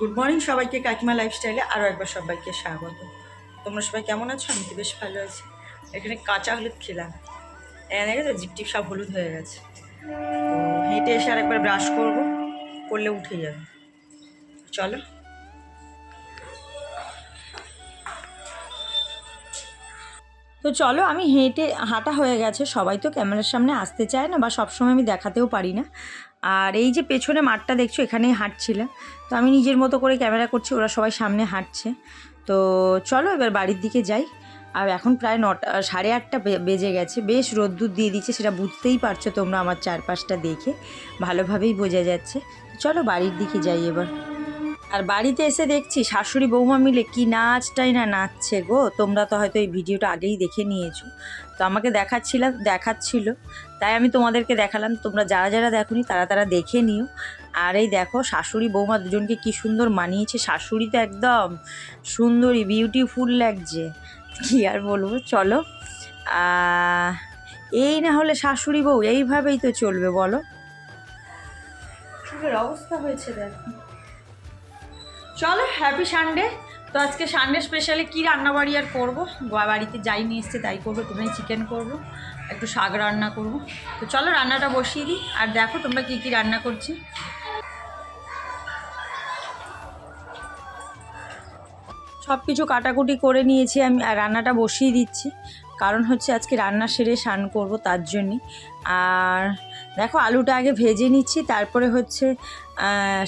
Good morning সবাইকে, কাকিমা লাইফস্টাইলে আরও একবার সবাইকে স্বাগত। তোমরা সবাই কেমন আছো? আমি তো বেশ ভালো আছি। এখানে কাঁচা হলুদ খেলাম। এনে গেছে জিপ টিপ সব হলুদ হয়ে গেছে। হেঁটে এসে আর একবার ব্রাশ করব। করলে উঠে যাবে। চলো। তো চলো, আমি হেঁটে হাঁটা হয়ে গেছে। সবাই তো ক্যামেরার সামনে আসতে চায় না বা সবসময় আমি দেখাতেও পারি না। আর এই যে পেছনে মাঠটা দেখছ, এখানেই হাঁটছিলাম তো আমি নিজের মতো করে ক্যামেরা করছি, ওরা সবাই সামনে হাঁটছে। তো চলো এবার বাড়ির দিকে যাই। আর এখন প্রায় নটা সাড়ে আটটা বেজে গেছে। বেশ রোদ্দুর দিয়ে দিচ্ছে, সেটা বুঝতেই পারছ তোমরা আমার চারপাশটা দেখে। ভালোভাবেই বোঝা যাচ্ছে। চলো বাড়ির দিকে যাই এবার। আর বাড়িতে এসে দেখছি শাশুড়ি বৌমা মিলে কি নাচটাই না নাচছে গো। তোমরা তো হয়তো এই ভিডিওটা আগেই দেখে নিয়েছো। তো আমাকে দেখাচ্ছিল দেখাচ্ছিল। তাই আমি তোমাদেরকে দেখালাম। তোমরা যারা যারা দেখোনি, তারা তারা দেখে নিও। আর এই দেখো, শাশুড়ি বৌমা দুজনকে কি সুন্দর মানিয়েছে। শাশুড়ি তো একদম সুন্দরী বিউটিফুল লাগছে। কি আর বলব, চলো। এই না হলে শাশুড়ি বউ, এইভাবেই তো চলবে, বলো। অবস্থা হয়েছে দেখো। চলো হ্যাপি সানডে তো আজকে সানডে স্পেশালি কী রান্নাবাড়ি আর করব? বাড়িতে যাই নিয়ে এসছে, তাই করব একটুখানি চিকেন করব, একটু শাক রান্না করব। তো চলো, রান্নাটা বসিয়ে দিই। আর দেখো তোমরা কী কী রান্না করছি। সব কিছু কাটাকুটি করে নিয়েছি আমি, আর রান্নাটা বসিয়ে দিচ্ছি। কারণ হচ্ছে আজকে রান্না সেরে স্নান করব তার জন্যে। আর দেখো, আলুটা আগে ভেজে নিচ্ছি, তারপরে হচ্ছে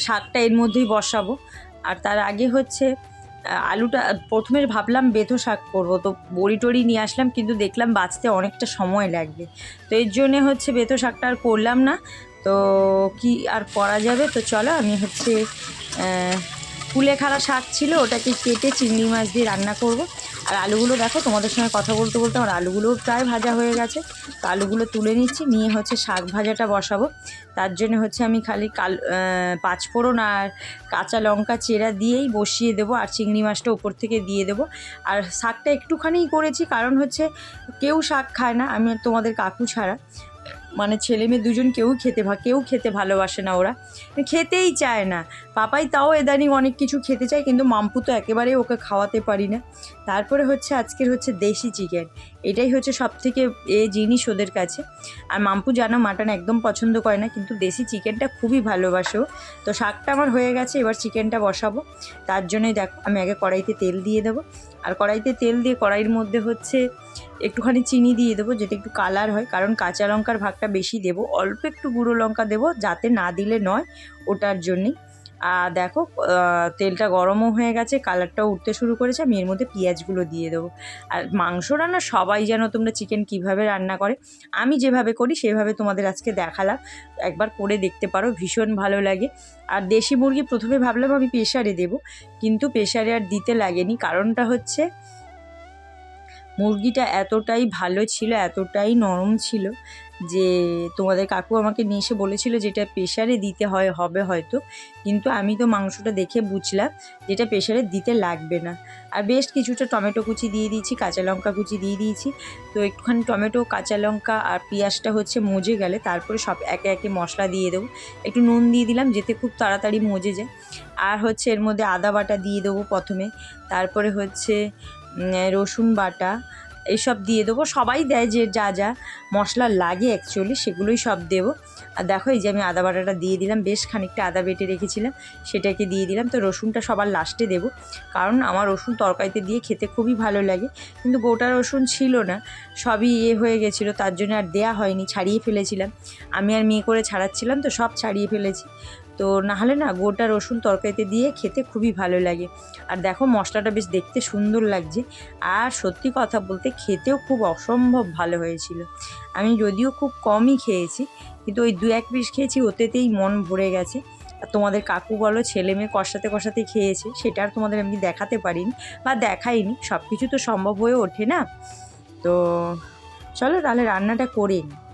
শাকটা এর মধ্যেই বসাবো। আর তার আগে হচ্ছে আলুটা প্রথমে ভাবলাম বেথো শাক করব, তো বড়ি টড়ি নিয়ে আসলাম, কিন্তু দেখলাম বাঁচতে অনেকটা সময় লাগবে। তো এর জন্যে হচ্ছে বেথো শাকটা আর করলাম না। তো কি আর করা যাবে? তো চলো আমি হচ্ছে কুলেখাড়া শাক ছিল, ওটাকে কেটে চিংড়ি মাছ দিয়ে রান্না করব। আর আলুগুলো দেখো, তোমাদের সঙ্গে কথা বলতে বলতে আমার আলুগুলোও প্রায় ভাজা হয়ে গেছে। তো আলুগুলো তুলে নিচ্ছি, নিয়ে হচ্ছে শাক ভাজাটা বসাবো। তার জন্য হচ্ছে আমি খালি কাল পাঁচফোড়ন আর কাঁচা লঙ্কা চেরা দিয়েই বসিয়ে দেবো, আর চিংড়ি মাছটা উপর থেকে দিয়ে দেবো। আর শাকটা একটুখানিই করেছি, কারণ হচ্ছে কেউ শাক খায় না, আমি তোমাদের কাকু ছাড়া। মানে ছেলে মেয়ে দুজন কেউ খেতে ভা, কেউ খেতে ভালোবাসে না ওরা। খেতেই চায় না। পাপাই তাও এদানিং অনেক কিছু খেতে চায়, কিন্তু মাম্পু তো একেবারেই ওকে খাওয়াতে পারি না। তারপরে হচ্ছে আজকের হচ্ছে দেশি চিকেন। এটাই হচ্ছে সব থেকে এ জিনিস ওদের কাছে। আর মাম্পু জানো মাটন একদম পছন্দ করে না, কিন্তু দেশি চিকেনটা খুবই ভালোবাসে। তো শাকটা আমার হয়ে গেছে, এবার চিকেনটা বসাবো। তার জন্যই দেখো, আমি আগে কড়াইতে তেল দিয়ে দেবো। আর কড়াইতে তেল দিয়ে কড়াইয়ের মধ্যে হচ্ছে একটুখানি চিনি দিয়ে দেবো, যেটা একটু কালার হয়, কারণ কাঁচা লঙ্কার ভাগটা বেশি দেবো। অল্প একটু গুঁড়ো লঙ্কা দেবো, যাতে না দিলে নয়, ওটার জন্যেই। আর দেখো তেলটা গরমও হয়ে গেছে কালারটাও উঠতে শুরু করেছে, আমি এর মধ্যে পেঁয়াজগুলো দিয়ে দেবো। আর মাংস রান্না সবাই যেন তোমরা চিকেন কীভাবে রান্না করে? আমি যেভাবে করি, সেভাবে তোমাদের আজকে দেখালাম। একবার করে দেখতে পারো, ভীষণ ভালো লাগে। আর দেশি মুরগি প্রথমে ভাবলাম আমি প্রেশারে দেবো, কিন্তু প্রেশারে আর দিতে লাগেনি। কারণটা হচ্ছে, মুরগিটা এতটাই ভালো ছিল, এতটাই নরম ছিল যে তোমাদের কাকু আমাকে নিয়ে এসে বলেছিল যেটা প্রেশারে দিতে হয়, হবে হয়তো। কিন্তু আমি তো মাংসটা দেখে বুঝলাম যেটা প্রেশারে দিতে লাগবে না। আর বেশ কিছুটা টমেটো কুচি দিয়ে দিয়েছি, কাঁচা লঙ্কা কুচি দিয়ে দিয়েছি। তো একটুখানি টমেটো, কাঁচা লঙ্কা আর পেঁয়াজটা হচ্ছে মজে গেলে, তারপরে সব একে একে মশলা দিয়ে দেবো। একটু নুন দিয়ে দিলাম যেতে খুব তাড়াতাড়ি মজে যায়। আর হচ্ছে এর মধ্যে আদা বাটা দিয়ে দেবো প্রথমে। তারপরে হচ্ছে রসুন বাটা এইসব দিয়ে দেবো। সবাই দেয় যে যা যা মশলা লাগে অ্যাকচুয়ালি সেগুলোই সব দেবো। আর দেখো এই যে আমি আদা বাটাটা দিয়ে দিলাম, বেশ খানিকটা আদা বেটে রেখেছিলাম, সেটাকে দিয়ে দিলাম। তো রসুনটা সবার লাস্টে দেবো, কারণ আমার রসুন তরকারিতে দিয়ে খেতে খুবই ভালো লাগে। কিন্তু গোটা রসুন ছিল না, সবই ইয়ে হয়ে গেছিল, তার জন্য আর দেয়া হয়নি, ছাড়িয়ে ফেলেছিলাম। আমি আর মেয়ে করে ছাড়াচ্ছিলাম, তো সব ছাড়িয়ে ফেলেছি। তো নাহলে না গোটা রসুন তরকারিতে দিয়ে খেতে খুবই ভালো লাগে। আর দেখো মশলাটা বেশ দেখতে সুন্দর লাগছে। আর সত্যি কথা বলতে খেতেও খুব অসম্ভব ভালো হয়েছিল। আমি যদিও খুব কমই খেয়েছি, কিন্তু ওই দু এক পিস খেয়েছি, ওতেতেই মন ভরে গেছে। আর তোমাদের কাকু বলো, ছেলে মেয়ে কষাতে কষাতে খেয়েছে, সেটা আর তোমাদের আমি দেখাতে পারিনি বা দেখাইনি সব কিছু তো সম্ভব হয়ে ওঠে না। তো চলো তাহলে রান্নাটা করে নিই।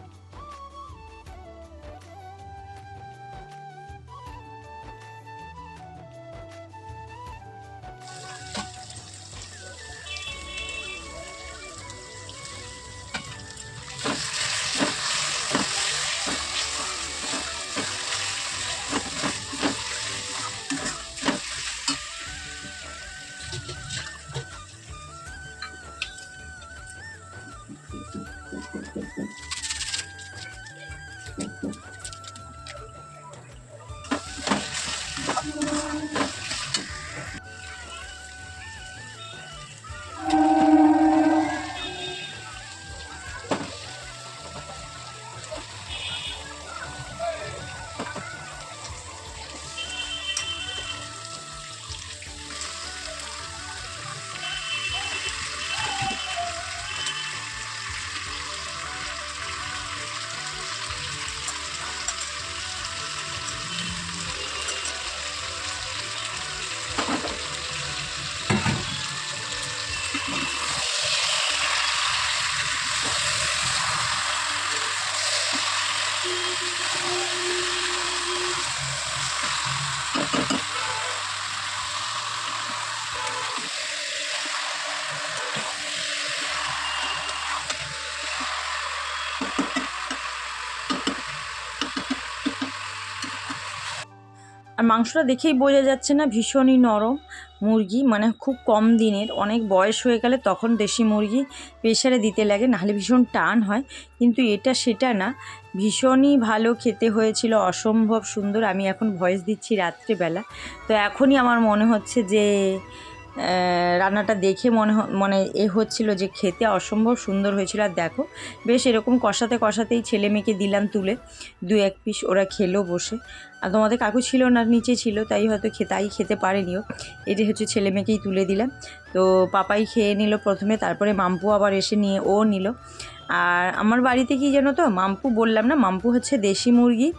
আর মাংসটা দেখেই বোঝা যাচ্ছে না ভীষণই নরম। মুরগি মানে খুব কম দিনের, অনেক বয়স হয়ে গেলে তখন দেশি মুরগি প্রেশারে দিতে লাগে, নাহলে ভীষণ টান হয়। কিন্তু এটা সেটা না, ভীষণই ভালো খেতে হয়েছিল, অসম্ভব সুন্দর। আমি এখন ভয়েস দিচ্ছি রাত্রেবেলা। তো এখনই আমার মনে হচ্ছে যে রান্নাটা দেখে মনে মানে এ হচ্ছিল যে খেতে অসম্ভব সুন্দর হয়েছিল। আর দেখো, বেশ এরকম কষাতে কষাতেই ছেলে মেয়েকে দিলাম তুলে। দু এক পিস ওরা খেলো বসে। আর তোমাদের কাকু ছিল না, নিচে ছিল, তাই হয়তো খে তাই খেতে পারেনিও। এটা হচ্ছে ছেলে মেয়েকেই তুলে দিলাম। তো পাপাই খেয়ে নিল প্রথমে, তারপরে মাম্পু আবার এসে নিয়ে ও নিল। আর আমার বাড়িতে কি জানো তো, মাম্পু বললাম না, মাম্পু হচ্ছে দেশি মুরগি।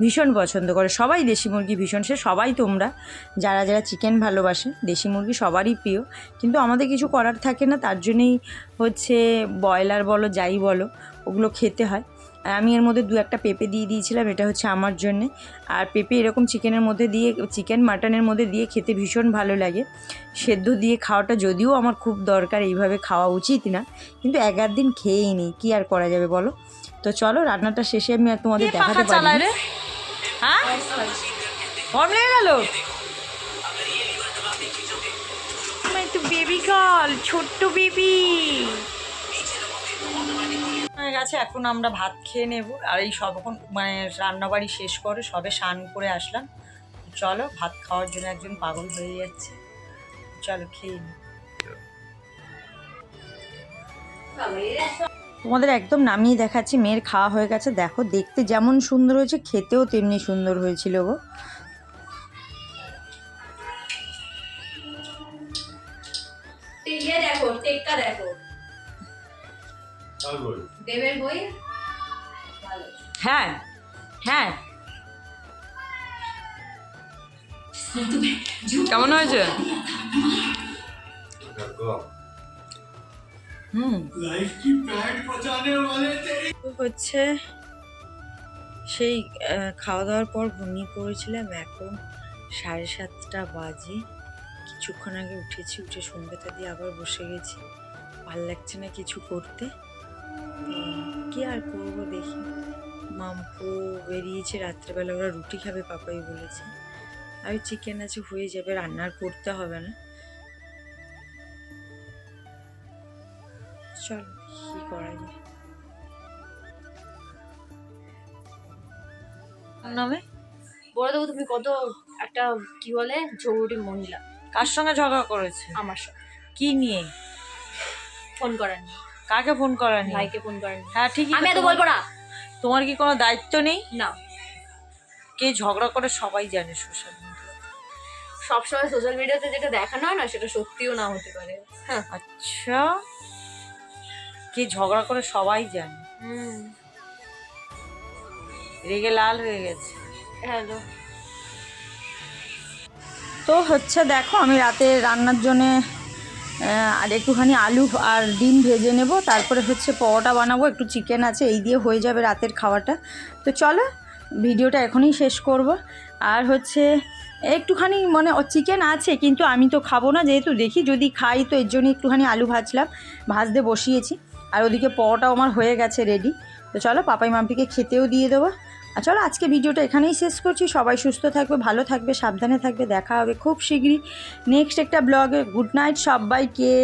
ভীষণ পছন্দ করে। সবাই দেশি মুরগি ভীষণ, সে সবাই তোমরা। যারা যারা চিকেন ভালোবাসে, দেশি মুরগি সবারই প্রিয়। কিন্তু আমাদের কিছু করার থাকে না, তার জন্যেই হচ্ছে ব্রয়লার বলো, যাই বলো, ওগুলো খেতে হয়। আর আমি এর মধ্যে দু একটা পেঁপে দিয়ে দিয়েছিলাম, এটা হচ্ছে আমার জন্যে। আর পেঁপে এরকম চিকেনের মধ্যে দিয়ে চিকেন মাটনের মধ্যে দিয়ে খেতে ভীষণ ভালো লাগে। সেদ্ধ দিয়ে খাওয়াটা যদিও আমার খুব দরকার, এইভাবে খাওয়া উচিত না। কিন্তু এক দিন খেয়েই নিই কী আর করা যাবে বলো? তো চলো রান্নাটা শেষে আমি আর তোমাদের দেখাতে পারি। হ্যাঁ? লেগে গেল? একটু বেবি গার্ল ছোট্ট বেবি হয়ে গেছে এখন আমরা ভাত খেয়ে নেব। আর এই সব এখন মানে রান্নাবাড়ি শেষ করে সবে স্নান করে আসলাম। চলো ভাত খাওয়ার জন্য একজন পাগল হয়ে যাচ্ছে। চলো খেয়ে নিই তোমাদের একদম নামিয়ে দেখাচ্ছি মেয়ের খাওয়া হয়ে গেছে। দেখো দেখতে যেমন সুন্দর হয়েছে খেতেও তেমনি সুন্দর হয়েছিল গো। দেখো টেকটা দেখো। দেবের বই? হ্যাঁ হ্যাঁ। কেমন হয়েছে? হচ্ছে। সেই খাওয়া দাওয়ার পর ঘুমিয়ে পড়েছিলাম এখন সাড়ে সাতটা বাজে। কিছুক্ষণ আগে উঠেছি উঠে সন্ধ্যাটা দিয়ে আবার বসে গেছি। ভালো লাগছে না কিছু করতে। কি আর করব দেখি। মাম্পু বেরিয়েছে রাত্রেবেলা ওরা রুটি খাবে পাপাই বলেছে। আর চিকেন আছে হয়ে যাবে রান্নার করতে হবে না। চল কি করা যায়? নামে? বলে দেবো তুমি কত একটা কি বলে জরুরি মহিলা। কার সঙ্গে ঝগড়া করেছে? আমার সাথে কি নিয়ে? ফোন করেন কাকে ফোন করা নিয়ে? ভাইকে ফোন করেন হ্যাঁ ঠিক আমি এত বলব না। তোমার কি কোনো দায়িত্ব নেই? না। কে ঝগড়া করে সবাই জানে সোশ্যাল মিডিয়া সবসময় সোশ্যাল মিডিয়াতে যেটা দেখানো হয় না সেটা সত্যিও না হতে পারে। হ্যাঁ। আচ্ছা। কে ঝগড়া করে সবাই জানে। রেগে লাল হয়ে গেছে। হ্যালো। তো হচ্ছে দেখো আমি রাতে রান্নার জন্যে আর একটুখানি আলু আর ডিম ভেজে নেব তারপরে হচ্ছে পরোটা বানাবো একটু চিকেন আছে এই দিয়ে হয়ে যাবে রাতের খাওয়াটা। তো চলো ভিডিওটা এখনই শেষ করব। আর হচ্ছে একটুখানি মানে চিকেন আছে কিন্তু আমি তো খাব না যেহেতু দেখি যদি খাই তো এর জন্য একটুখানি আলু ভাজলাম ভাজতে বসিয়েছি। আর ওদিকে পরোটাও আমার হয়ে গেছে রেডি তো চলো পাপাই মাম্পিকে খেতেও দিয়ে দেবো। আর চলো আজকে ভিডিওটা এখানেই শেষ করছি। সবাই সুস্থ থাকবে, ভালো থাকবে, সাবধানে থাকবে। দেখা হবে খুব শীঘ্রই। নেক্সট একটা ব্লগে গুড নাইট সবাইকে।